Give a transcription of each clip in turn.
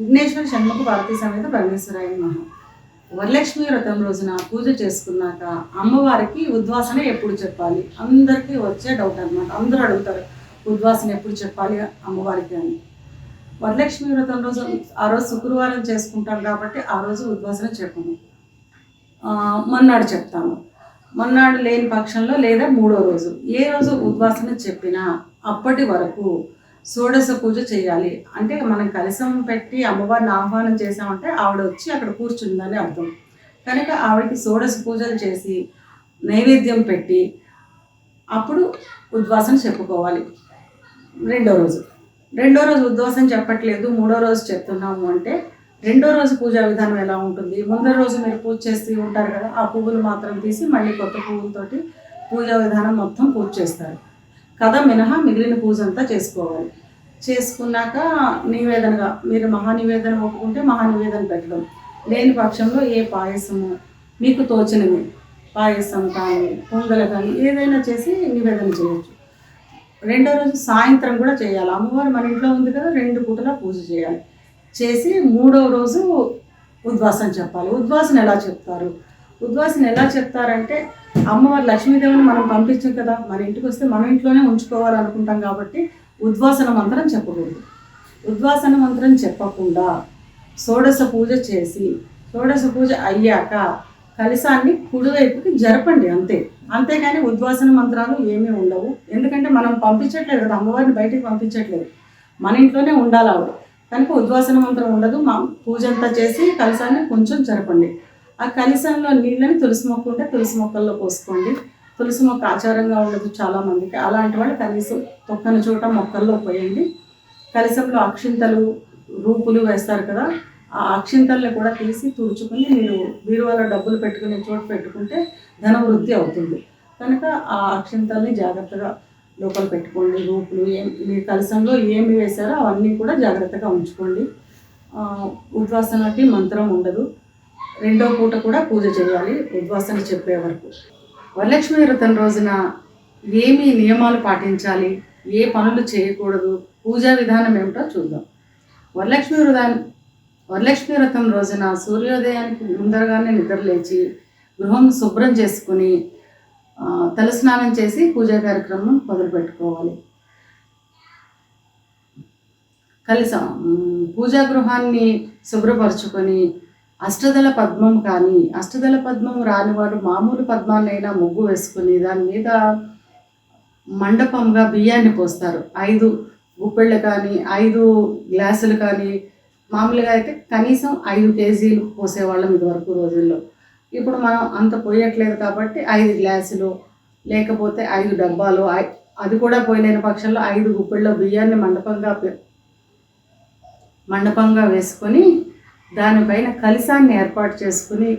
విఘ్నేశ్వర షణ్ముఖ భారతీ సమేత పరమేశ్వరాయ నమః. వరలక్ష్మి వ్రతం రోజున పూజ చేసుకున్నాక అమ్మవారికి ఉద్వాసన ఎప్పుడు చెప్పాలి? అందరికీ వచ్చే డౌట్ అనమాట అందరూ అడుగుతారు ఉద్వాసన ఎప్పుడు చెప్పాలి అమ్మవారికి అని? వరలక్ష్మి వ్రతం రోజు ఆ రోజు శుక్రవారం చేసుకుంటాం కాబట్టి ఆ రోజు ఉద్వాసన చెప్పము. మొన్నాడు మన్నాడు చెప్తాము. మన్నాడు లేని పక్షంలో లేదా మూడో రోజు ఏ రోజు ఉద్వాసన చెప్పినా అప్పటి వరకు షోడశ పూజ చేయాలి. అంటే మనం కలసం పెట్టి అమ్మవారిని ఆహ్వానం చేసామంటే ఆవిడ వచ్చి అక్కడ కూర్చుందని అర్థం. కనుక ఆవిడకి షోడశ పూజలు చేసి నైవేద్యం పెట్టి అప్పుడు ఉద్వాసం చెప్పుకోవాలి. రెండో రోజు. రెండో రోజు ఉద్వాసం చెప్పట్లేదు. మూడో రోజు చెప్తున్నాము అంటే రెండో రోజు పూజా విధానం ఎలా ఉంటుంది? ముందర రోజు మీరు పూజ చేస్తూ ఉంటారు కదా ఆ పువ్వులు మాత్రం తీసి మళ్ళీ కొత్త పువ్వులతోటి పూజా విధానం మొత్తం పూజ చేస్తారు. కథ మినహా మిగిలిన పూజ అంతా చేసుకోవాలి. చేసుకున్నాక నివేదనగా మీరు మహానివేదన ఒప్పుకుంటే మహానివేదన పెట్టడం. లేని పక్షంలో ఏ పాయసము మీకు తోచినవి పాయసం కానీ పొంగలు కానీ ఏదైనా చేసి నివేదన చేయొచ్చు. రెండో రోజు సాయంత్రం కూడా చేయాలి. అమ్మవారు మన ఇంట్లో ఉంది కదా రెండు పూటలా పూజ చేయాలి. చేసి మూడో రోజు ఉద్వాసం చెప్పాలి. ఉద్వాసన ఎలా చెప్తారు? ఉద్వాసన ఎలా చెప్తారంటే అమ్మవారు లక్ష్మీదేవిని మనం పంపించాం కదా మన ఇంటికి వస్తే మన ఇంట్లోనే ఉంచుకోవాలనుకుంటాం కాబట్టి ఉద్వాసన మంత్రం చెప్పకూడదు. ఉద్వాసన మంత్రం చెప్పకుండా షోడశ పూజ చేసి షోడశ పూజ అయ్యాక కలశాన్ని కుడివైపుకి జరపండి అంతే. అంతేగాని ఉద్వాసన మంత్రాలు ఏమీ ఉండవు. ఎందుకంటే మనం పంపించట్లేదు కదా అమ్మవారిని బయటికి పంపించట్లేదు. మన ఇంట్లోనే ఉండాలి ఆవిడ. కనుక ఉద్వాసన మంత్రం ఉండదు. మా పూజ అంతా చేసి కలశాన్ని కొంచెం జరపండి. ఆ కలశంలో నీళ్ళని తులసి మొక్క ఉంటే తులసి మొక్కల్లో పోసుకోండి. తులసి మొక్క ఆచారంగా ఉండదు చాలామందికి అలాంటి వాళ్ళు కనీసం తొక్కని చోట మొక్కల్లో పోయండి. కలశంలో అక్షింతలు రూపులు వేస్తారు కదా ఆ అక్షింతల్ని కూడా తీసి తుడుచుకుని మీరు బీరువాలో డబ్బులు పెట్టుకునే చోట పెట్టుకుంటే ధన వృద్ధి అవుతుంది. కనుక ఆ అక్షింతల్ని జాగ్రత్తగా లోపల పెట్టుకోండి. రూపులు ఏం మీ కలశంలో ఏమి వేశారో అవన్నీ కూడా జాగ్రత్తగా ఉంచుకోండి. ఉద్వాసనకి మంత్రం ఉండదు. రెండో పూట కూడా పూజ చేయాలి ఉద్వాసన చెప్పే వరకు. వరలక్ష్మి వ్రతం రోజున ఏమి నియమాలు పాటించాలి ఏ పనులు చేయకూడదు పూజా విధానం ఏమిటో చూద్దాం. వరలక్ష్మి వ్రతం వరలక్ష్మి వ్రతం రోజున సూర్యోదయానికి ముందరగానే నిద్రలేచి గృహం శుభ్రం చేసుకుని తలస్నానం చేసి పూజా కార్యక్రమం మొదలు పెట్టుకోవాలి పూజా గృహాన్ని శుభ్రపరచుకొని అష్టదళ పద్మం కానీ అష్టదళ పద్మం రానివాడు మామూలు పద్మాన్నైనా ముగ్గు వేసుకుని దాని మీద మండపంగా బియ్యాన్ని పోస్తారు. ఐదు గుప్పెళ్ళు కానీ ఐదు గ్లాసులు కానీ మామూలుగా అయితే కనీసం ఐదు కేజీలు పోసేవాళ్ళం ఇదివరకు రోజుల్లో. ఇప్పుడు మనం అంత పోయట్లేదు కాబట్టి ఐదు గ్లాసులు లేకపోతే ఐదు డబ్బాలు అది కూడా పోయలేని పక్షంలో ఐదు గుప్పెళ్ళ బియ్యాన్ని మండపంగా పె- మండపంగా వేసుకొని దానిపైన కలిసాన్ని ఏర్పాటు చేసుకుని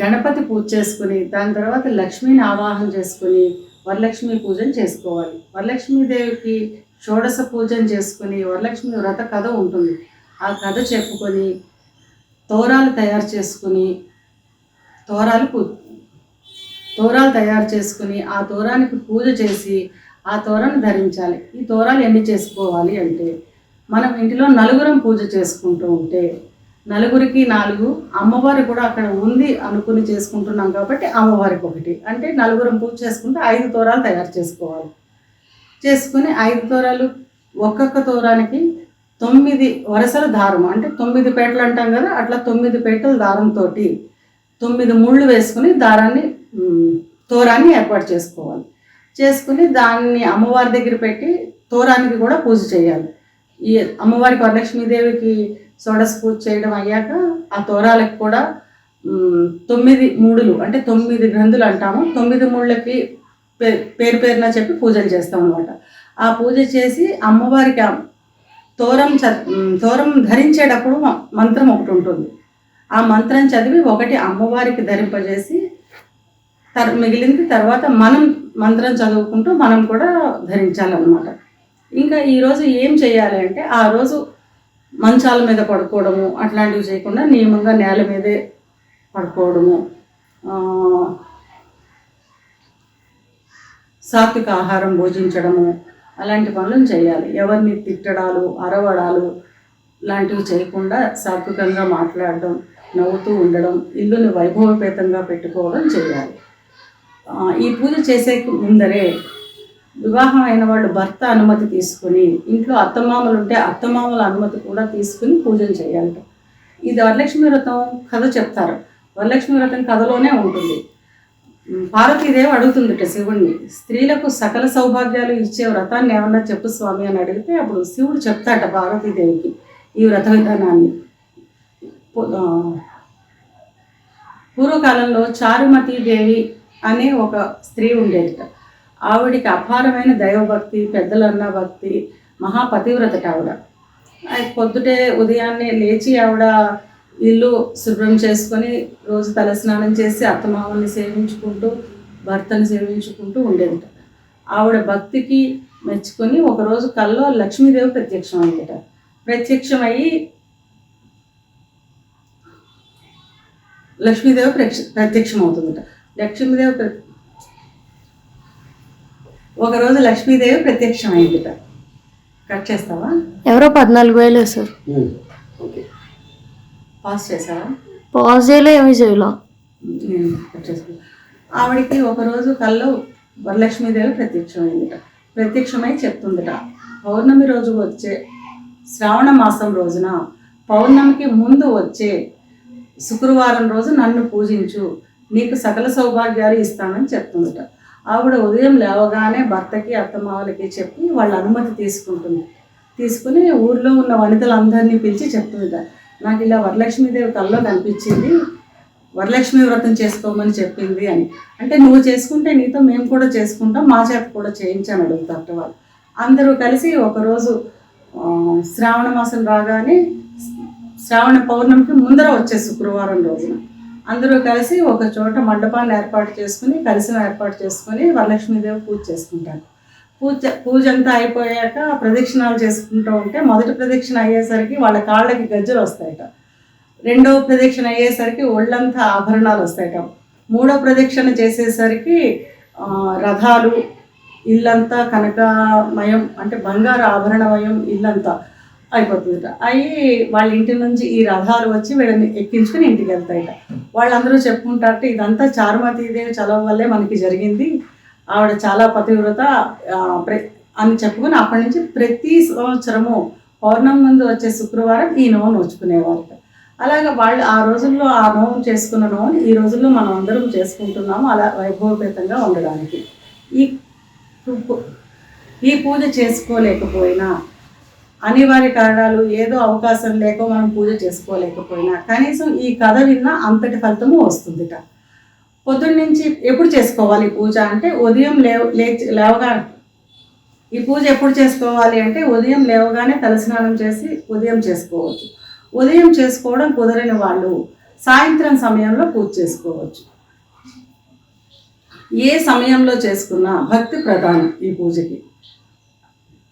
గణపతి పూజ చేసుకుని దాని తర్వాత లక్ష్మీని ఆవాహన చేసుకుని వరలక్ష్మి పూజను చేసుకోవాలి. వరలక్ష్మీదేవికి షోడశ పూజను చేసుకుని వరలక్ష్మి వ్రత కథ ఉంటుంది. ఆ కథ చెప్పుకొని తోరాలు తయారు చేసుకుని తోరాలు పూ తోరాలు తయారు చేసుకుని ఆ తోరానికి పూజ చేసి ఆ తోరాన్ని ధరించాలి. ఈ తోరాలు ఎన్ని చేసుకోవాలి అంటే మనం ఇంటిలో నలుగురం పూజ చేసుకుంటూ ఉంటే నలుగురికి నాలుగు అమ్మవారి కూడా అక్కడ ఉంది అనుకుని చేసుకుంటున్నాం కాబట్టి అమ్మవారికి ఒకటి. అంటే నలుగురం పూజ చేసుకుంటే ఐదు తోరాలు తయారు చేసుకోవాలి. చేసుకుని ఐదు తోరాలు ఒక్కొక్క తోరానికి తొమ్మిది వరుసలు దారం. అంటే తొమ్మిది పేటలు అంటాం కదా అట్లా తొమ్మిది పేటల దారంతో తొమ్మిది ముళ్ళు వేసుకుని దారాన్ని తోరాన్ని ఏర్పాటు చేసుకోవాలి. చేసుకుని దాన్ని అమ్మవారి దగ్గర పెట్టి తోరానికి కూడా పూజ చేయాలి. ఈ అమ్మవారికి వరలక్ష్మీదేవికి సోడస్ పూజ చేయడం అయ్యాక ఆ తోరాలకు కూడా తొమ్మిది మూడులు అంటే తొమ్మిది గ్రంథులు అంటాము. తొమ్మిది మూడులకి పే పేరు పేరున చెప్పి పూజలు చేస్తాం అనమాట ఆ పూజ చేసి అమ్మవారికి తోరం చ తోరం ధరించేటప్పుడు మంత్రం ఒకటి ఉంటుంది. ఆ మంత్రం చదివి ఒకటి అమ్మవారికి ధరింపజేసి తర్ మిగిలింది తర్వాత మనం మంత్రం చదువుకుంటూ మనం కూడా ధరించాలన్నమాట. ఇంకా ఈరోజు ఏం చేయాలి అంటే ఆ రోజు మంచాల మీద పడుకోవడము అట్లాంటివి చేయకుండా నియమంగా నేల మీదే పడుకోవడము. సాత్విక ఆహారం భోజించడము అలాంటి పనులను చేయాలి. ఎవరిని తిట్టడాలు అరవడాలు లాంటివి చేయకుండా సాత్వికంగా మాట్లాడడం నవ్వుతూ ఉండడం ఇల్లుని వైభవపేతంగా పెట్టుకోవడం చేయాలి. ఈ పూజ చేసే ముందరే వివాహం అయిన వాళ్ళు భర్త అనుమతి తీసుకుని ఇంట్లో అత్తమామలు ఉంటే అత్తమామల అనుమతి కూడా తీసుకుని పూజలు చేయాలట. ఇది వరలక్ష్మి వ్రతం కథ చెప్తారు. వరలక్ష్మి వ్రతం కథలోనే ఉంటుంది. పార్వతీదేవి అడుగుతుందిట శివుణ్ణి స్త్రీలకు సకల సౌభాగ్యాలు ఇచ్చే వ్రతాన్ని ఏమన్నా చెప్పు స్వామి అని అడిగితే అప్పుడు శివుడు చెప్తాట పార్వతీదేవికి ఈ వ్రత విధానాన్ని. పూర్వకాలంలో చారుమతి దేవి అనే ఒక స్త్రీ ఉండేదిట. ఆవిడికి అపారమైన దైవభక్తి పెద్దలన్న భక్తి మహాపతివ్రతకి ఆవిడ. పొద్దుటే ఉదయాన్నే లేచి ఆవిడ ఇల్లు శుభ్రం చేసుకొని రోజు తలస్నానం చేసి అత్తమామల్ని సేవించుకుంటూ భర్తను సేవించుకుంటూ ఉండేట ఆవిడ భక్తికి మెచ్చుకొని ఒకరోజు కల్లో లక్ష్మీదేవి ప్రత్యక్షం అయ్యేట. ప్రత్యక్షమయ్యి లక్ష్మీదేవి ప్రత్యక్ష ప్రత్యక్షం అవుతుందట లక్ష్మీదేవి ఒకరోజు లక్ష్మీదేవి ప్రత్యక్షం అయిందిట కట్ చేస్తావా? ఎవరో పద్నాలుగు వేలు సార్ ఓకే పాస్ చేసావా పాజ్ చేయలే ఏమీ చేయలే. కట్ చేసుకున్నా ఆవిడకి ఒకరోజు కల్లో వరలక్ష్మీదేవి ప్రత్యక్షమైందిట. ప్రత్యక్షమై చెప్తుందిట. పౌర్ణమి రోజు వచ్చే శ్రావణ మాసం రోజున పౌర్ణమికి ముందు వచ్చే శుక్రవారం రోజు నన్ను పూజించు. నీకు సకల సౌభాగ్యాలు ఇస్తానని చెప్తుందిట. ఆవిడ ఉదయం లేవగానే భర్తకి అత్తమావలకి చెప్పి వాళ్ళ అనుమతి తీసుకుంటుంది. తీసుకుని ఊర్లో ఉన్న వనితలందరినీ పిలిచి చెప్తుంది. నాకు ఇలా వరలక్ష్మీదేవి కల్లో కనిపించింది. వరలక్ష్మి వ్రతం చేసుకోమని చెప్పింది అని. అంటే నువ్వు చేసుకుంటే నీతో మేము కూడా చేసుకుంటాం మా చేత కూడా చేయించని అడుగుతారట వాళ్ళు. అందరూ కలిసి ఒకరోజు శ్రావణ మాసం రాగానే శ్రావణ పౌర్ణమికి ముందర వచ్చే శుక్రవారం రోజున అందరూ కలిసి ఒక చోట మండపాన్ని ఏర్పాటు చేసుకుని కలిసిన ఏర్పాటు చేసుకుని వరలక్ష్మీదేవి పూజ చేసుకుంటారు. పూజ పూజ అంతా అయిపోయాక ప్రదక్షిణాలు చేసుకుంటూ ఉంటే మొదటి ప్రదక్షిణ అయ్యేసరికి వాళ్ళ కాళ్ళకి గజ్జలు వస్తాయట. రెండవ ప్రదక్షిణ అయ్యేసరికి ఒళ్ళంతా ఆభరణాలు వస్తాయట. మూడో ప్రదక్షిణ చేసేసరికి రథాలు ఇల్లంతా కనకమయం అంటే బంగారు ఆభరణమయం ఇల్లంతా అయిపోతుందిట. అవి వాళ్ళ ఇంటి నుంచి ఈ రథాలు వచ్చి వీళ్ళని ఎక్కించుకుని ఇంటికి వెళ్తాయిట. వాళ్ళందరూ చెప్పుకుంటారట ఇదంతా చారుమతీదేవి చదవ వల్లే మనకి జరిగింది. ఆవిడ చాలా పతివ్రత ప్ర- అని చెప్పుకుని అప్పటి నుంచి ప్రతి సంవత్సరము పౌర్ణమి ముందు వచ్చే శుక్రవారం ఈ నోము నోచుకునేవారట. అలాగే వాళ్ళు ఆ రోజుల్లో ఆ నోము చేసుకున్న నోము ఈ రోజుల్లో మనం అందరం చేసుకుంటున్నాము అలా వైభవపేతంగా ఉండడానికి. ఈ ఈ పూజ చేసుకోలేకపోయినా అనివార్య కారణాలు ఏదో అవకాశం లేక మనం పూజ చేసుకోలేకపోయినా కనీసం ఈ కథ విన్నా అంతటి ఫలితము వస్తుందిట. పొద్దున్న నుంచి ఎప్పుడు చేసుకోవాలి పూజ అంటే ఉదయం లేవ లేచి లేవగా ఈ పూజ ఎప్పుడు చేసుకోవాలి అంటే ఉదయం లేవగానే తలస్నానం చేసి ఉదయం చేసుకోవచ్చు. ఉదయం చేసుకోవడం కుదరని వాళ్ళు సాయంత్రం సమయంలో పూజ చేసుకోవచ్చు. ఏ సమయంలో చేసుకున్నా భక్తి ప్రధానం ఈ పూజకి.